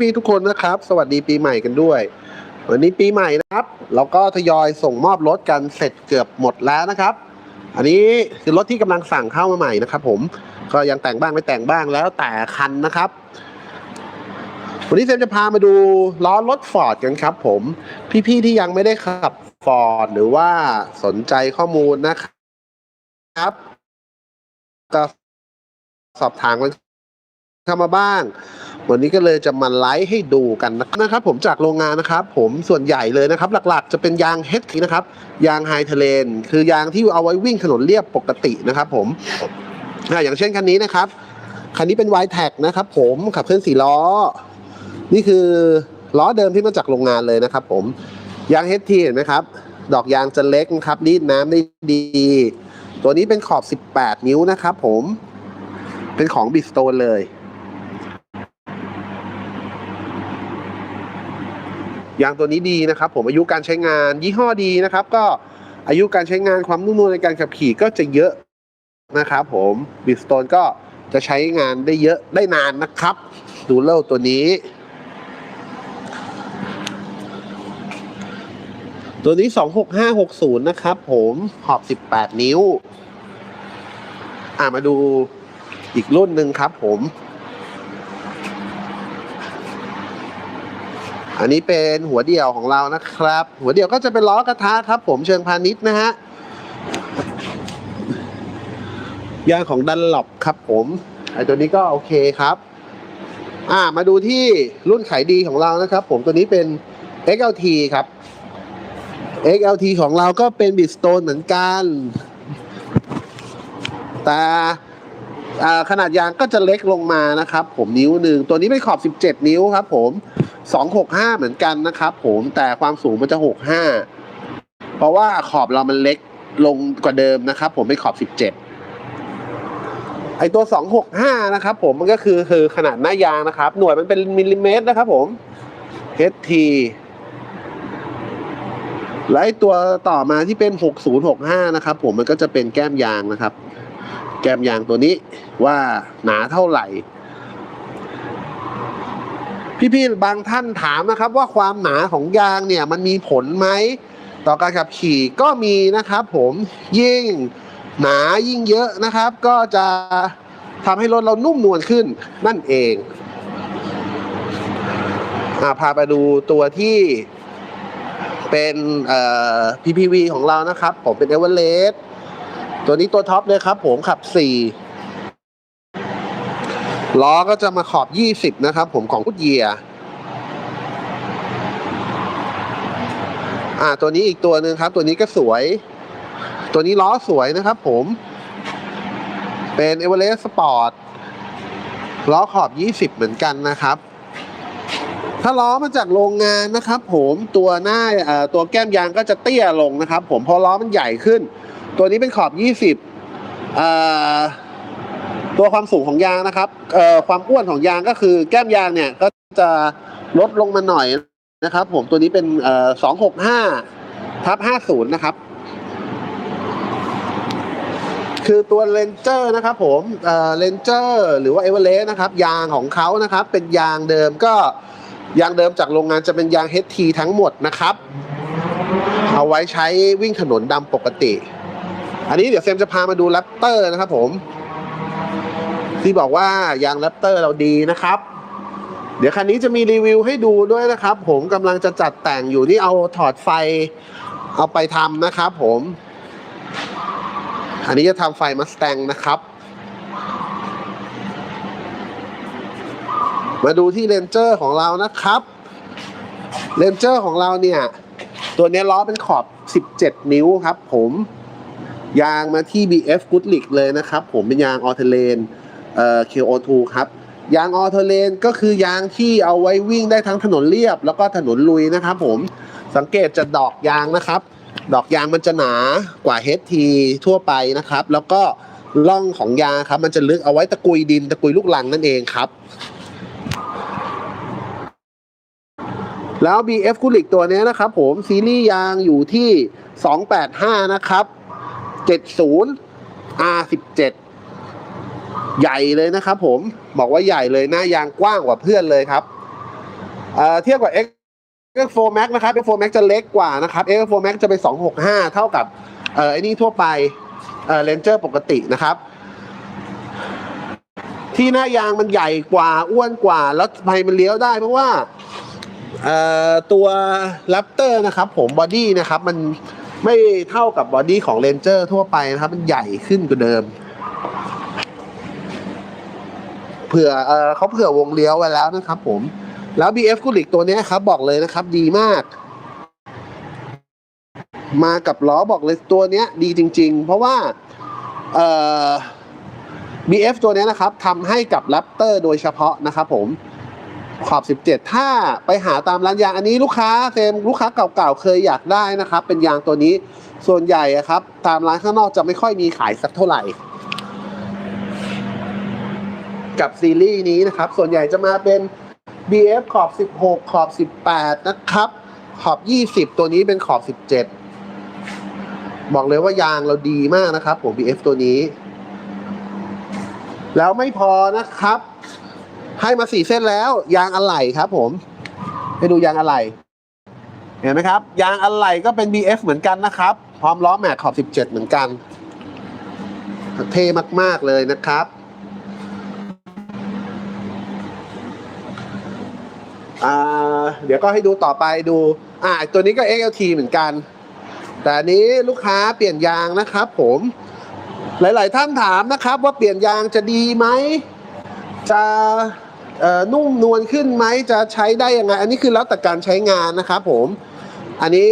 พี่ๆทุกคนนะครับ สวัสดีปีใหม่กันด้วย วันนี้ปีใหม่นะครับ เราก็ทยอยส่งมอบรถกันเสร็จเกือบหมดแล้วนะครับ อันนี้คือรถที่กำลังสั่งเข้ามาใหม่นะครับผมก็ยังแต่งบ้างไม่แต่งบ้างแล้วแต่คันนะครับ วันนี้เซมจะพามาดูล้อรถฟอร์ดกันครับ ผม พี่ๆที่ยังไม่ได้ขับฟอร์ดหรือว่าสนใจข้อมูลนะครับ ก็สอบถามกัน เข้ามาบ้าง วันนี้ก็เลยจะมาไลฟ์ให้ดูกันนะครับผมจากโรงงานนะครับ ผมส่วนใหญ่เลยนะครับ หลักๆ จะเป็นยางเฮดนะครับ ยางไฮเทเลนคือยางที่เอาไว้วิ่งถนนเรียบปกตินะครับ ผมอย่างเช่นคันนี้นะครับคันนี้เป็น y t แท็กนะครับ ผมขับเคลื่อนสี่ล้อ นี่คือล้อเดิมที่มาจากโรงงานเลยนะครับ ผมยางเฮดทีเห็นไหมครับ ดอกยางจะเล็กนะครับรีดน้ำได้ดี ตัวนี้เป็นขอบ 18 นิ้วนะครับ ผม เป็นของบิสโตนเลย ยางตัวนี้ดีนะครับผมอายุการใช้งานยี่ห้อดีนะครับ ก็อายุการใช้งานความนุ่มนวลในการขับขี่ก็จะเยอะนะครับผมบิสโตนก็จะใช้งานได้เยอะได้นานนะครับ ดูเล่าตัวนี้ ตัวนี้ 26560 นะครับผมขอบ 18 นิ้ว อ่ามาดูอีกรุ่นหนึ่งครับผม อันนี้เป็นหัวเดี่ยวของเรานะครับ หัวเดี่ยวก็จะเป็นล้อกระทะครับ ผมเชิงพาณิชย์นะฮะยางของดันหลบครับผมไอตัวนี้ก็โอเคครับ อ่ามาดูที่รุ่นขายดีของเรานะครับ ผมตัวนี้เป็น XLT ครับ XLT ของเราก็เป็นบิดสโตนเหมือนกัน แต่ขนาดยางก็จะเล็กลงมานะครับ ผมนิ้วหนึ่งตัวนี้เป็นขอบ 17 นิ้วครับ ผม 265 เหมือนกันนะครับผมแต่ความสูงมันจะ 65 เพราะว่าขอบเรามันเล็กลงกว่าเดิมนะครับผมเป็นขอบ 17 ไอตัว 265 นะครับผมมันก็คือคือขนาดหน้ายางนะครับ หน่วยมันเป็นมิลลิเมตรนะครับผม HT และไอตัวต่อมาที่เป็น 6065 นะครับผมมันก็จะเป็นแก้มยางนะครับ แก้มยางตัวนี้ว่าหนาเท่าไหร่ พี่ๆบางท่านถามนะครับว่าความหนาของยางเนี่ยมันมีผลไหมต่อการขับขี่ก็มีนะครับ ผมยิ่งหนายิ่งเยอะนะครับ ก็จะทำให้รถเรานุ่มนวลขึ้นนั่นเองอาพาไปดูตัวที่เป็นเอ่อ PPV ของเรานะครับ ผมเป็นเอเวอเรสต์ตัวนี้ตัวท็อปเลยครับ ผมขับ 4 ล้อก็จะมาขอบ 20 นะครับ ผมของพุทเยียอ่า ตัวนี้อีกตัวหนึ่งครับ ตัวนี้ก็สวย ตัวนี้ล้อสวยนะครับ ผม เป็นเอเวอเรสต์สปอร์ตล้อขอบ 20 เหมือนกันนะครับ ถ้าล้อมาจากโรงงานนะครับ ผมตัวหน้าตัวแก้มยางก็จะเตี้ยลงนะครับ ผมเพราะล้อมันใหญ่ขึ้น ตัวนี้เป็นขอบ 20อ่อ ตัวความสูงของยางนะครับเอ่อความอ้วนของยางก็คือแก้มยางเนี่ยก็จะลดลงมาหน่อยนะครับ ผมตัวนี้เป็นเอ่อ265ทับ50นะครับ คือตัวเลนเจอร์นะครับ ผมเอ่อเลนเจอร์หรือว่าเอเวอเรสต์นะครับ ยางของเขานะครับ เป็นยางเดิมก็ยางเดิมจากโรงงานจะเป็นยาง HT ทั้งหมดนะครับ เอาไว้ใช้วิ่งถนนดำปกติ อันนี้เดี๋ยวเซมจะพามาดูแรปเตอร์นะครับผม ที่บอกว่ายางแรปเตอร์เราดีนะครับ เดี๋ยวคันนี้จะมีรีวิวให้ดูด้วยนะครับ ผมกำลังจะจัดแต่งอยู่นี่เอาถอดไฟเอาไปทำนะครับผม อันนี้จะทำไฟมาสแตงนะครับ มาดูที่เลนเจอร์ของเรานะครับเลนเจอร์ของเราเนี่ย ตัวนี้ล้อเป็นขอบ 17 นิ้วครับผม ยางมาที่ BF Goodrich เลยนะครับผมเป็นยางออเทเลน เอ่อ KO2 ครับ ยางออเทเลนก็คือยางที่เอาไว้วิ่งได้ทั้งถนนเรียบ แล้วก็ถนนลุยนะครับผมสังเกตจากดอกยางนะครับ ดอกยางมันจะหนากว่า HT ทั่วไปนะครับ แล้วก็ร่องของยางครับ มันจะลึกเอาไว้ตะกุยดินตะกุยลูกลังนั่นเองครับ แล้ว BF กุลิกตัวนี้นะครับผมซีรีส์ยางอยู่ที่ 285 นะครับ 70 R17 ใหญ่เลยนะครับผมบอกว่าใหญ่เลยหน้ายางกว้างกว่าเพื่อนเลยครับเทียบกับ X X4 Max นะครับ X4 Max จะเล็กกว่านะครับ X4 Max จะเป็น 265 เท่ากับเออไอ้นี่ทั่วไปเอ่อ Ranger ปกตินะครับ ที่หน้ายางมันใหญ่กว่าอ้วนกว่า แล้วไฟมันเลี้ยวได้เพราะว่าตัว Raptor นะครับ ผมบอดี้นะครับ มันไม่เท่ากับบอดี้ของ Ranger ทั่วไปนะครับ มันใหญ่ขึ้นกว่าเดิม เผื่อเออเขาเผื่อวงเลี้ยวไว้แล้วนะครับผม แล้ว BF กุลิกตัวนี้ครับ บอกเลยนะครับ ดีมาก มากับล้อบอกเลยตัวเนี้ย ดีจริง ๆ เพราะว่าเอ่อ BF ตัวนี้นะครับทำให้กับ Raptor โดยเฉพาะนะครับผมขอบ 17 ถ้าไปหาตามร้านยางอันนี้ลูกค้าเซมลูกค้าเก่าๆเคยอยากได้นะครับ เป็นยางตัวนี้ส่วนใหญ่ครับ ตามร้านข้างนอกจะไม่ค่อยมีขายสักเท่าไหร่ กับซีรีส์นี้นะครับ ส่วนใหญ่จะมาเป็น BF ขอบ 16 ขอบ 18 นะครับ ขอบ 20 ตัวนี้เป็นขอบ 17 บอกเลยว่ายางเราดีมากนะครับผม BF ตัวนี้ แล้วไม่พอนะครับ ให้มาสี่เส้นแล้ว ยางอะไหล่ครับผมให้ดูยางอะไหล่เห็นไหมครับ ยางอะไหล่ก็เป็น BF เหมือนกันนะครับ พร้อมล้อแม็กขอบ 17 เหมือนกัน เท่มาก ๆ เลยนะครับ อ่าเดี๋ยวก็ให้ดูต่อไปดู อ่า ตัวนี้ก็ XLT เหมือนกัน แต่อันนี้ลูกค้าเปลี่ยนยางนะครับ ผม หลาย ๆ ท่านถามนะครับ ว่าเปลี่ยนยางจะดีไหม จะเอ่อนุ่มนวลขึ้นไหมจะใช้ได้ยังไง อันนี้คือแล้วแต่การใช้งานนะครับผม อันนี้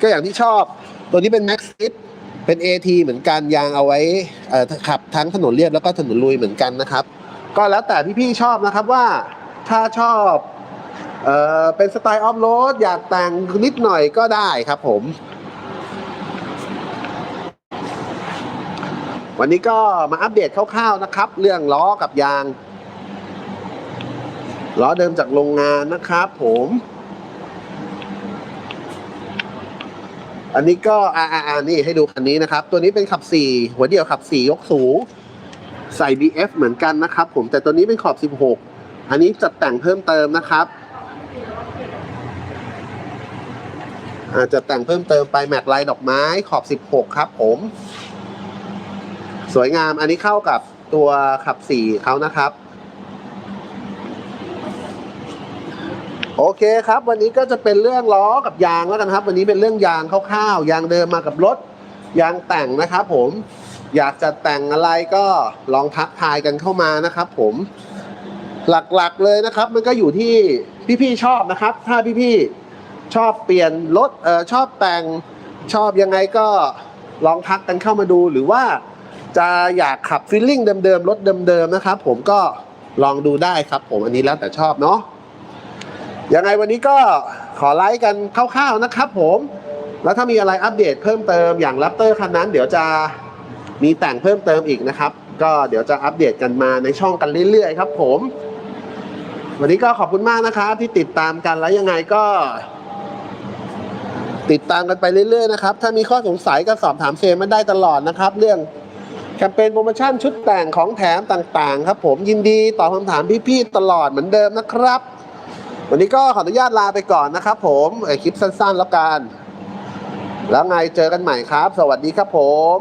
ก็อย่างที่ชอบ ตัวนี้เป็น Max Fit เป็น AT เหมือนกันยางเอาไว้ขับทั้งถนนเรียบแล้วก็ถนนลุยเหมือนกันนะครับ ก็แล้วแต่พี่ๆชอบนะครับว่าถ้าชอบ เออเป็นสไตล์ออฟโรดอยากแต่งนิดหน่อยก็ได้ครับผม วันนี้ก็มาอัปเดตคร่าวๆนะครับ เรื่องล้อกับยาง ล้อเดิมจากโรงงานนะครับผมอันนี้ก็อ่าอ่าอ่านี่ให้ดูคันนี้นะครับ ตัวนี้เป็นขับ 4 หัวเดียวขับ 4 ยกสูง ใส่ BF เหมือนกันนะครับ ผมแต่ตัวนี้เป็นขอบ 16 อันนี้จัดแต่งเพิ่มเติมนะครับ อาจจะแต่งเพิ่มเติมไปแม็กลายดอกไม้ขอบ 16 ครับผม สวยงามอันนี้เข้ากับตัวขับ4เขานะครับ โอเคครับ วันนี้ก็จะเป็นเรื่องล้อกับยางแล้วกันครับ วันนี้เป็นเรื่องยางคร่าวๆยางเดิมมากับรถยางแต่งนะครับผมอยากจะแต่งอะไรก็ลองทักทายกันเข้ามานะครับ ผมหลักๆเลยนะครับ มันก็อยู่ที่พี่ๆชอบนะครับ ถ้าพี่ๆ ชอบเปลี่ยนรถเออชอบแต่งชอบยังไงก็ลองทักกันเข้ามาดูหรือว่าจะอยากขับฟีลลิ่งเดิมๆรถเดิมๆนะครับ ผมก็ลองดูได้ครับ ผมอันนี้แล้วแต่ชอบเนาะยังไงวันนี้ก็ขอไลค์กันคร่าวๆนะครับ ผม แล้วถ้ามีอะไรอัปเดตเพิ่มเติมอย่าง r ัปเตอร์คันนั้น เดี๋ยวจะมีแต่งเพิ่มเติมอีกนะครับ ก็เดี๋ยวจะอัปเดตกันมาในช่องกันเรื่อยๆครับ ผม วันนี้ก็ขอบคุณมากนะครับที่ติดตามกันแล้วยังไงก็ ติดตามกันไปเรื่อยๆนะครับ ถ้ามีข้อสงสัยก็สอบถามเซมมาได้ตลอดนะครับ เรื่องแคมเปญโปรโมชั่นชุดแต่งของแถมต่างๆ ครับ ผมยินดีตอบคำถามพี่ๆตลอดเหมือนเดิมนะครับ วันนี้ก็ขออนุญาตลาไปก่อนนะครับ ผมเอ่อคลิปสั้นๆแล้วกัน แล้วไงเจอกันใหม่ครับ สวัสดีครับผม